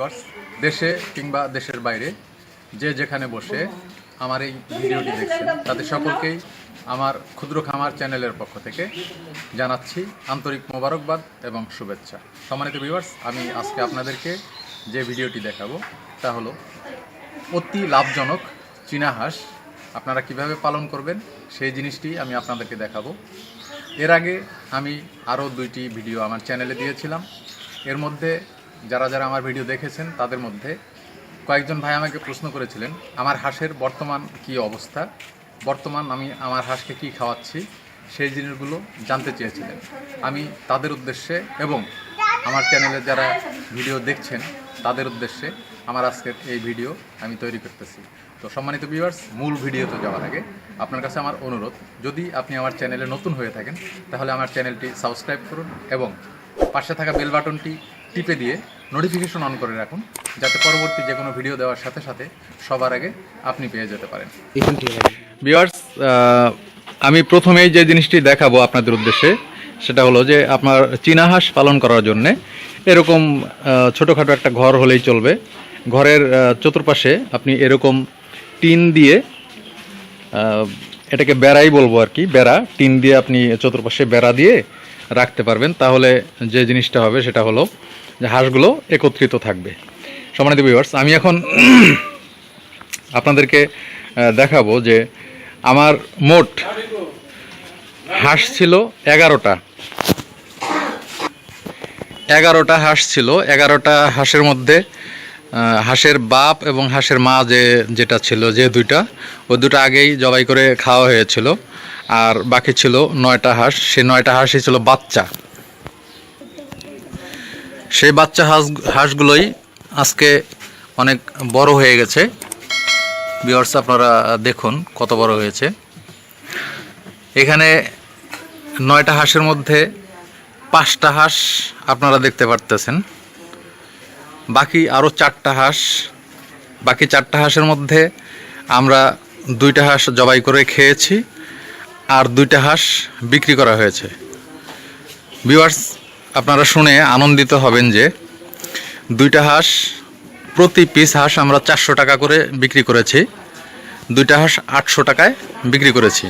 Viewers, দেশে কিংবা দেশের বাইরে যে যেখানে বসে আমার এই ভিডিওটি দেখছেন তাদের সকলকেই আমার ক্ষুদ্র খামার চ্যানেলের পক্ষ থেকে জানাচ্ছি আন্তরিক মোবারকবাদ এবং শুভেচ্ছা। সম্মানিত ভিউয়ার্স আমি আজকে আপনাদেরকে যে ভিডিওটি দেখাবো তা হলো অতি লাভজনক চীনা হাঁস। আপনারা কীভাবে পালন করবেন সেই জিনিসটি আমি আপনাদেরকে দেখাবো। এর আগে আমি আরও দুইটি ভিডিও আমার চ্যানেলে দিয়েছিলাম। এর মধ্যে যারা যারা আমার ভিডিও দেখেছেন, তাদের মধ্যে কয়েকজন ভাই আমাকে প্রশ্ন করেছিলেন, আমার হাঁসের বর্তমান কি অবস্থা? বর্তমান আমি আমার হাঁসকে কি খাওয়াচ্ছি? সেই জিনিসগুলো জানতে চেয়েছিলেন। আমি তাদের উদ্দেশ্যে এবং আমার চ্যানেলে যারা ভিডিও দেখছেন, তাদের উদ্দেশ্যে আমার আজকের এই ভিডিও আমি তৈরি করতেছি। তো সম্মানিত ভিউয়ার্স মূল ভিডিওতে যাওয়ার আগে আপনার কাছে আমার অনুরোধ, যদি আপনি আমার চ্যানেলে নতুন হয়ে থাকেন, তাহলে আমার চ্যানেলটি সাবস্ক্রাইব করুন এবং পাশে থাকা বেল বাটনটি টিপে দিয়ে নোটিফিকেশন অন করে রাখুন, যাতে পরবর্তী যে কোনো ভিডিও দেওয়ার সাথে সাথে সবার আগে আপনি পেয়ে যেতে পারেন যাবে। আমি প্রথমেই যে জিনিসটি দেখাবো আপনাদের উদ্দেশ্যে, সেটা হলো যে আপনার চীনা হাঁস পালন করার জন্য এরকম ছোটোখাটো একটা ঘর হলেই চলবে ঘরের চতুর্পাশে আপনি এরকম টিন দিয়ে এটাকে বেড়াই বলব আর কি, বেড়া টিন দিয়ে আপনি চতুর্পাশে বেড়া দিয়ে রাখতে পারবেন। তাহলে যে জিনিসটা হবে সেটা হলো যে হাঁসগুলো একত্রিত থাকবে। সম্মানিত ভিউয়ার্স আমি এখন আপনাদেরকে দেখাবো যে আমার মোট হাঁস ছিল এগারোটা। এগারোটা হাঁস ছিল। এগারোটা হাঁসের মধ্যে হাঁসের বাপ এবং হাঁসের মা যে, যেটা ছিল যে দুইটা, ওই দুটো আগেই জবাই করে খাওয়া হয়েছিল। আর বাকি ছিল নয়টা হাঁস। সেই নয়টা হাঁসই ছিল বাচ্চা। সেই বাচ্চা হাঁস, হাঁসগুলোই আজকে অনেক বড় হয়ে গেছে। বিয়ার্স আপনারা দেখুন কত বড় হয়েছে। এখানে নয়টা হাঁসের মধ্যে পাঁচটা হাঁস আপনারা দেখতে পারতেছেন। বাকি আরও চারটা হাঁস। বাকি চারটা হাঁসের মধ্যে আমরা দুইটা হাঁস জবাই করে খেয়েছি। আর দুইটা হাঁস বিক্রি করা হয়েছে। ভিউয়ার্স আপনারা শুনে আনন্দিত হবেন যে দুইটা হাঁস, প্রতি পিস হাঁস আমরা চারশো টাকা করে বিক্রি করেছি। দুইটা হাঁস আটশো টাকায় বিক্রি করেছি।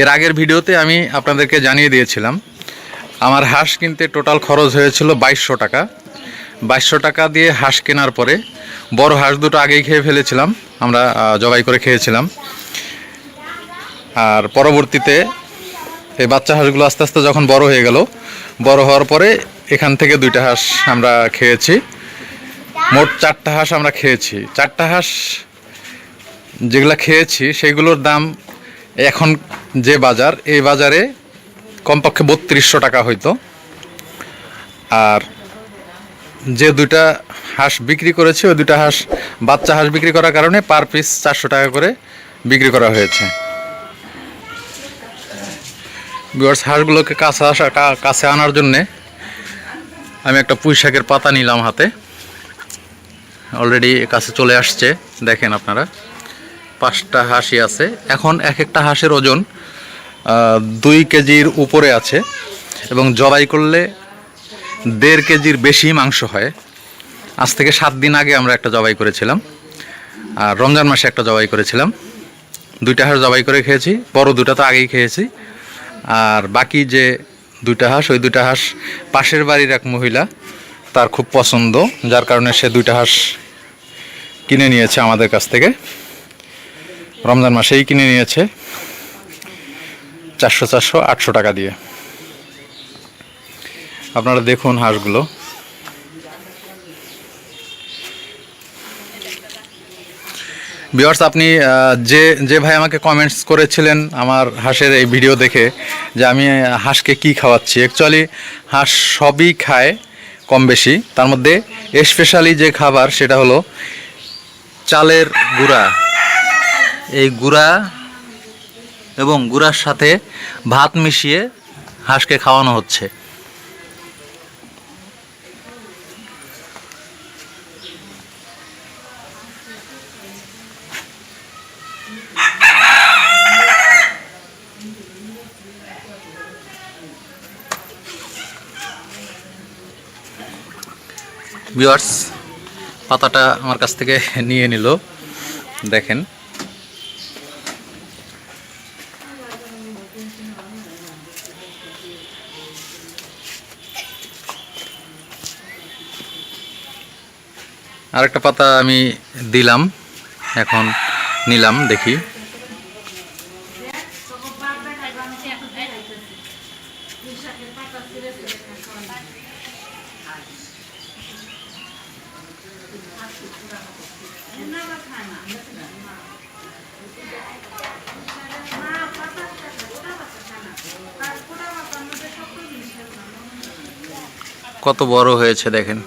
এর আগের ভিডিওতে আমি আপনাদেরকে জানিয়ে দিয়েছিলাম, আমার হাঁস কিনতে টোটাল খরচ হয়েছিল বাইশশো টাকা। বাইশশো টাকা দিয়ে হাঁস কেনার পরে বড় হাঁস দুটো আগেই খেয়ে ফেলেছিলাম, আমরা জবাই করে খেয়েছিলাম। আর পরবর্তীতে এই বাচ্চা হাঁসগুলো আস্তে আস্তে যখন বড় হয়ে গেল, বড় হওয়ার পরে এখান থেকে দুইটা হাঁস আমরা খেয়েছি। মোট চারটা হাঁস আমরা খেয়েছি। চারটা হাঁস যেগুলো খেয়েছি, সেগুলোর দাম এখন যে বাজার, এই বাজারে কমপক্ষে বত্রিশশো টাকা হইতো। আর যে দুইটা হাঁস বিক্রি করেছি, ওই দুইটা হাঁস বাচ্চা হাঁস বিক্রি করার কারণে পার পিস চারশো টাকা করে বিক্রি করা হয়েছে। বিয়ার্স হাঁসগুলোকে কাছে আসা কাছে আনার জন্যে আমি একটা পুঁই শাকের পাতা নিলাম হাতে। অলরেডি কাছে চলে আসছে, দেখেন আপনারা। পাঁচটা হাঁসই আছে। এখন এক একটা হাঁসের ওজন দুই কেজির উপরে আছে এবং জবাই করলে দেড় কেজির বেশি মাংস হয়। আজ থেকে সাত দিন আগে আমরা একটা জবাই করেছিলাম। আর রমজান মাসে একটা জবাই করেছিলাম। দুইটা হাঁস জবাই করে খেয়েছি, বড় দুটা তো আগেই খেয়েছি। আর বাকি যে দুইটা হাঁস, ওই দুইটা হাঁস পাশের বাড়ির এক মহিলা, তার খুব পছন্দ, যার কারণে সে দুইটা হাঁস কিনে নিয়েছে আমাদের কাছ থেকে। রমজান মাসেই কিনে নিয়েছে চারশো চারশো আটশো টাকা দিয়ে। আপনারা দেখুন হাঁসগুলো। বিয়ার্স আপনি যে যে ভাই আমাকে কমেন্টস করেছিলেন আমার হাঁসের এই ভিডিও দেখে যে আমি হাঁসকে কি খাওয়াচ্ছি। অ্যাকচুয়ালি হাঁস সবই খায় কম বেশি। তার মধ্যে স্পেশালি যে খাবার সেটা হলো চালের গুঁড়া। এই গুঁড়া এবং গুঁড়ার সাথে ভাত মিশিয়ে হাঁসকে খাওয়ানো হচ্ছে। ভিউয়ার্স পাতাটা আমার কাছ থেকে নিয়ে নিল। দেখেন। আরেকটা পাতা আমি দিলাম। এখন নিলাম দেখি। কত বড় হয়েছে দেখেন।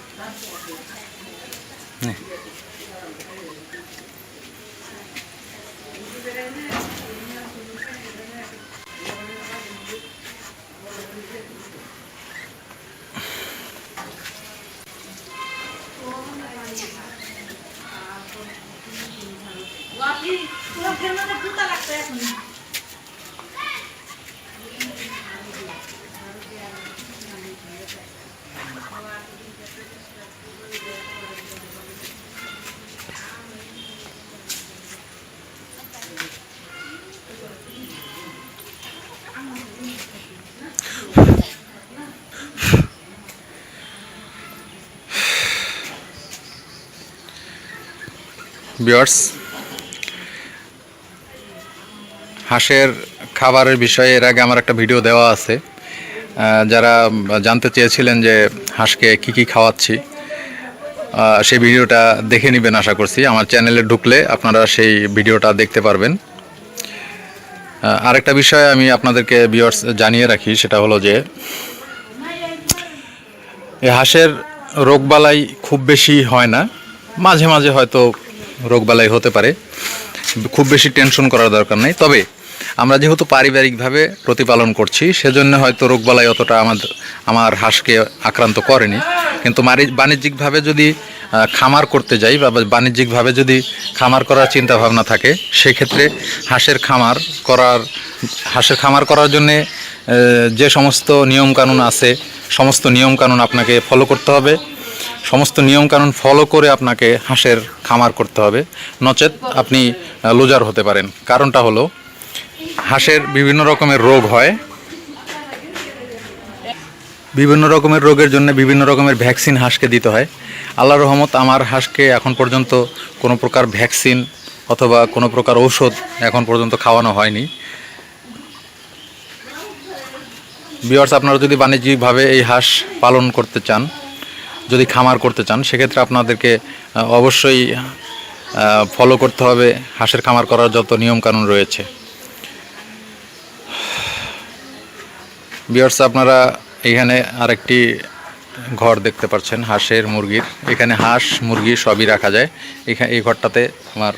বিয়ার্স হাঁসের খাবারের বিষয়ে এর আগে আমার একটা ভিডিও দেওয়া আছে। যারা জানতে চেয়েছিলেন যে হাঁসকে কি কি খাওয়াচ্ছি সেই ভিডিওটা দেখে নেবেন আশা করছি। আমার চ্যানেলে ঢুকলে আপনারা সেই ভিডিওটা দেখতে পারবেন। আরেকটা বিষয় আমি আপনাদেরকে বিয়ার্স জানিয়ে রাখি, সেটা হলো যে হাঁসের রোগবালাই খুব বেশি হয় না। মাঝে মাঝে হয়তো রোগবালাই হতে পারে। খুব বেশি টেনশন করার দরকার নেই। তবে আমরা যেহেতু পারিবারিকভাবে প্রতিপালন করছি, সেজন্য হয়তো রোগবালাই অতটা আমাদের আমার হাঁসকে আক্রান্ত করেনি। কিন্তু বাণিজ্যিকভাবে যদি খামার করতে যাই বা বাণিজ্যিকভাবে যদি খামার করার চিন্তা ভাবনা থাকে, সেক্ষেত্রে হাঁসের খামার করার, হাঁসের খামার করার জন্যে যে সমস্ত নিয়মকানুন আছে, সমস্ত নিয়মকানুন আপনাকে ফলো করতে হবে। সমস্ত নিয়মকানুন ফলো করে আপনাকে হাঁসের খামার করতে হবে। নচেত আপনি লুজার হতে পারেন। কারণটা হলো, হাঁসের বিভিন্ন রকমের রোগ হয়। বিভিন্ন রকমের রোগের জন্য বিভিন্ন রকমের ভ্যাকসিন হাঁসকে দিতে হয়। আল্লাহ রহমত, আমার হাঁসকে এখন পর্যন্ত কোনো প্রকার ভ্যাকসিন অথবা কোনো প্রকার ঔষধ এখন পর্যন্ত খাওয়ানো হয়নি। বিয়ার্স আপনারা যদি বাণিজ্যিকভাবে এই হাঁস পালন করতে চান যদি খামার করতে চান, সেক্ষেত্রে আপনাদেরকে অবশ্যই ফলো করতে হবে। হাঁসের খামার করার যত নিয়মকানুন রয়েছে। বিয়ার্স আপনারা এখানে আরেকটি ঘর দেখতে পাচ্ছেন, হাঁসের মুরগির। এখানে হাঁস, মুরগি সবই রাখা যায়। এখানে এই ঘরটাতে আমার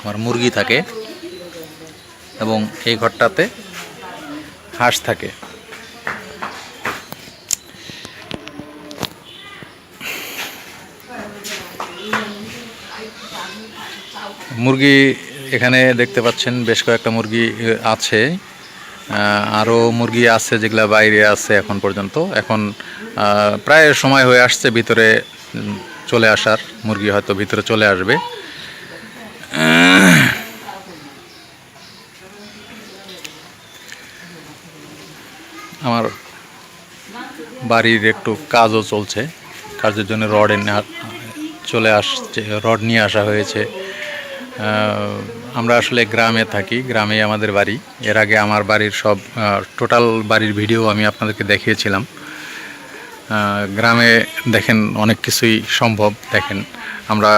আমার মুরগি থাকে এবং এই ঘরটাতে হাঁস থাকে। মুরগি এখানে দেখতে পাচ্ছেন বেশ কয়েকটা মুরগি আছে। আরও মুরগি আছে যেগুলা বাইরে আছে এখন পর্যন্ত। এখন প্রায় সময় হয়ে আসছে ভিতরে চলে আসার। মুরগি হয়তো ভিতরে চলে আসবে। আমার বাড়ির একটু কাজও চলছে। কাজের জন্য রড এনে চলে আসছে, রড নিয়ে আসা হয়েছে। আমরা আসলে গ্রামে থাকি গ্রামে আমাদের বাড়ি। এর আগে আমার বাড়ির সব টোটাল বাড়ির ভিডিও আমি আপনাদেরকে দেখিয়েছিলাম। গ্রামে দেখেন অনেক কিছুই সম্ভব, দেখেন। আমরা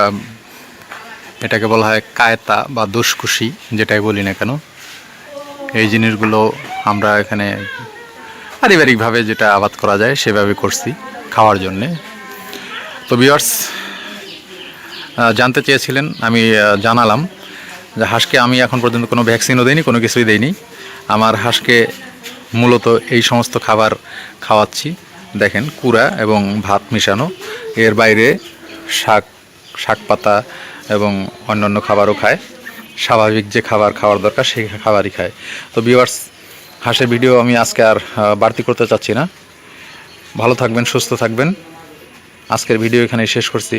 এটাকে বলা হয় কায়তা বা দুষ্কুশি, যেটাই বলি না কেন। এই জিনিসগুলো আমরা এখানে পারিবারিকভাবে যেটা আবাদ করা যায়, সেভাবে করছি খাওয়ার জন্যে। তো বিয়ার্স জানতে চেয়েছিলেন, আমি জানালাম যে হাঁসকে আমি এখন পর্যন্ত কোনো ভ্যাকসিনও দিইনি, কোনো কিছুই দিইনি। আমার হাঁসকে মূলত এই সমস্ত খাবার খাওয়াচ্ছি। দেখেন, কুড়া এবং ভাত মিশানো। এর বাইরে শাক শাক পাতা এবং অন্যান্য খাবারও খায়। স্বাভাবিক যে খাবার খাওয়ার দরকার, সেই খাবারই খায়। তো ভিউয়ার্স হাঁসের ভিডিও আমি আজকে আর বাড়তি করতে চাচ্ছি না। ভালো থাকবেন, সুস্থ থাকবেন। আজকের ভিডিও এখানে শেষ করছি।